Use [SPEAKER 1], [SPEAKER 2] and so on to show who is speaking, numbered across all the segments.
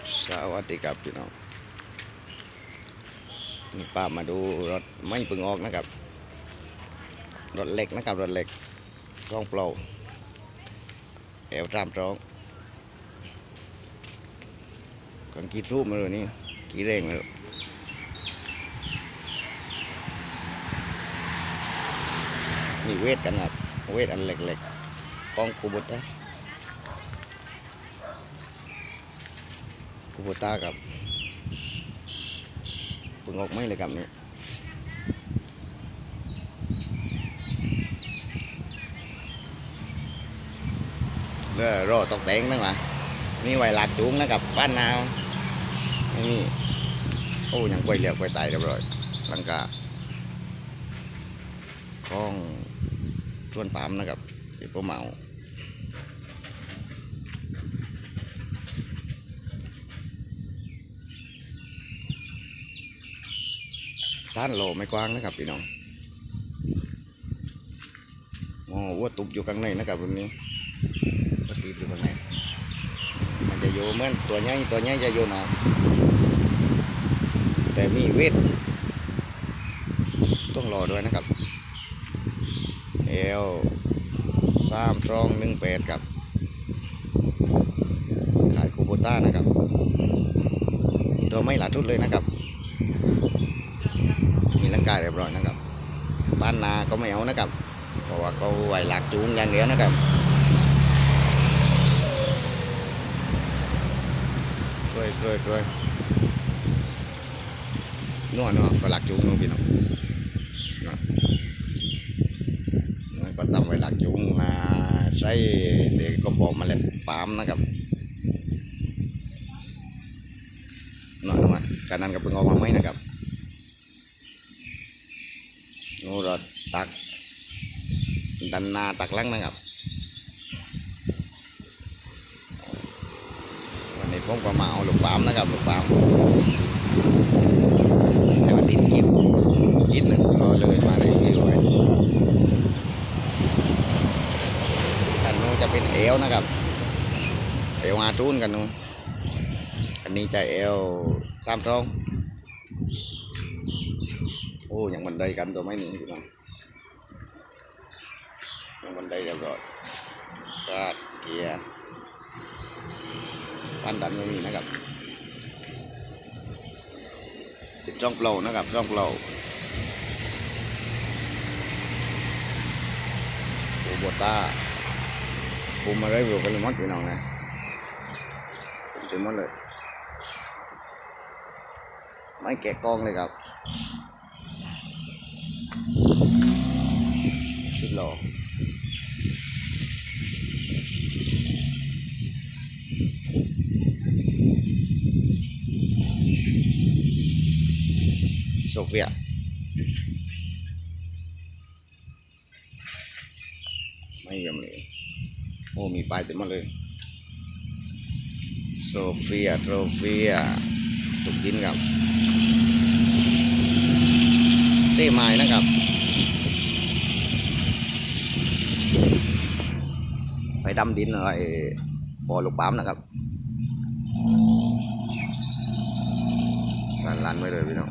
[SPEAKER 1] สวัสดีครับพี่น้องนี่ป้ามาดูรถไม่ปึงออกนะครับ รถเล็กนะครับ รถเล็กร่องเปล่าแอวตามร้องกันกี่รูปมาเลยนี่กีเร่งมาเลยนี่เวทกันครับเวทอันเล็กๆกล้องกูบุตรนะ กูบุตากับเพึ่งออกไม่เลยครับนี่เรื่อรอตกแต่งนั่นหว่ามีไวหลักจูงนะครับบ้านนาวไม่โอ้ยังกวยเหลียวกวยไตเรียบร้อยหลังกาข้องชวนปามนะครับที่ผมเมา ท่านโลไม่กว้างนะครับพี่น้องโอ้วัวตุบอยู่ข้างในนะครับวันนี้ก็ตีบอยู่ข้างในมันจะอยู่เหมือนตัวใหญ่ตัวใหญ่จะอยู่หนอกแต่มีเวทต้องรอด้วยนะครับเอลสามตรองหนึ่งแปดครับขายคูโบต้านะครับตัวไม่หลาทุดเลยนะครับ มีร่างกายเรียบร้อยนะครับบ้านนาก็ไม่เอานะครับเพราะว่าเขาไหวหลักจูงอย่างเดียวนะครับช่วยช่วยช่วยนัวนัวก็หลักจุงนัวพี่น้องนะก็ตำไว้หลักจุงมาใส่เด็กก็บอกมาเล็ดปามนะครับน่อยว่าการนั้นก็เพิ่งออกมาไหมนะครับ นูรถตักดันนาตักลังนะครับวันนี้ผมก็มาเอาลูกปามนะครับลูกปามแต่ว่าติดกินกินหนึ่งก็เลยมารีวิวไว้อันนู้นจะเป็นเอวนะครับ เอวอาทูนกันนู้นอันนี้จะเอวสามตรง โอ้ยังบันไดกันตัวไม่หนีพี่น้องยังบันไดเรียบร้อยกาดเกียร์ปั้นดันไม่มีนะครับติดช่องเปล่านะครับช่องเปล่าโบโบต้าปูมาเลยบวกกันเลยหมดพี่น้องนะเต็มหมดเลย ไม่แกะกองเลยครับ สุดหล่อโซเฟียไม่ยี่ยมเลยโอ้มีป้ายเต็มมดเลยโซเฟียโซเฟียถูกดินครับเซ่ไม้นะครับ ไป ดำดินอะไรบ่อลูกปั๊มนะครับลันลันไว้เลยพี่น้อง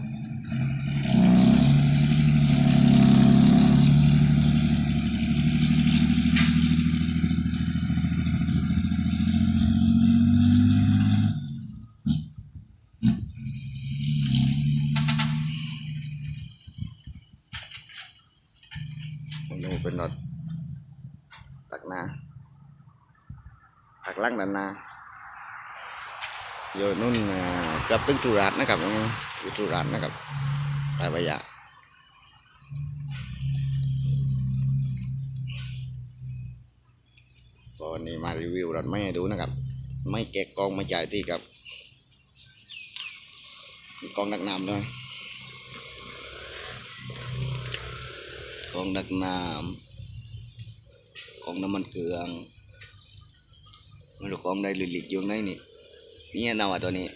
[SPEAKER 1] เป็นรถตักนา ตักลังดันนาอยู่นู่นเกับตึงจุรัสนะครับตรงนี้อยู่จุรัสนะครับตายไปยาก็วันนี้มารีวิวรถไม่ดูนะครับ ไม่แกะกองไม่จ่ายที่ครับกองดักน้ำด้วยกองดักน้ำกองน้ำมันเกลือง ม่รู้กองใดหลิกอยู่ไหนนี่นี่นาะตัวนี้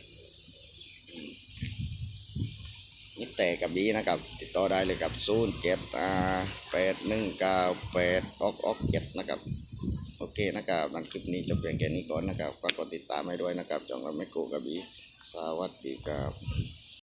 [SPEAKER 1] นี่แต่กับบีนะครับ ติดต่อได้เลยกับศูนย์เจ็ดอ่าแปดหนึ่งเก้าแปดออกออกเจ็ดนะครับโอเคนะครับหลังคลิปนี้จบเพียงแค่นี้ก่อนนะครับฝากกดติดตามให้ด้วยนะครับจองกับไม่โกกับบีสวัสดีครับ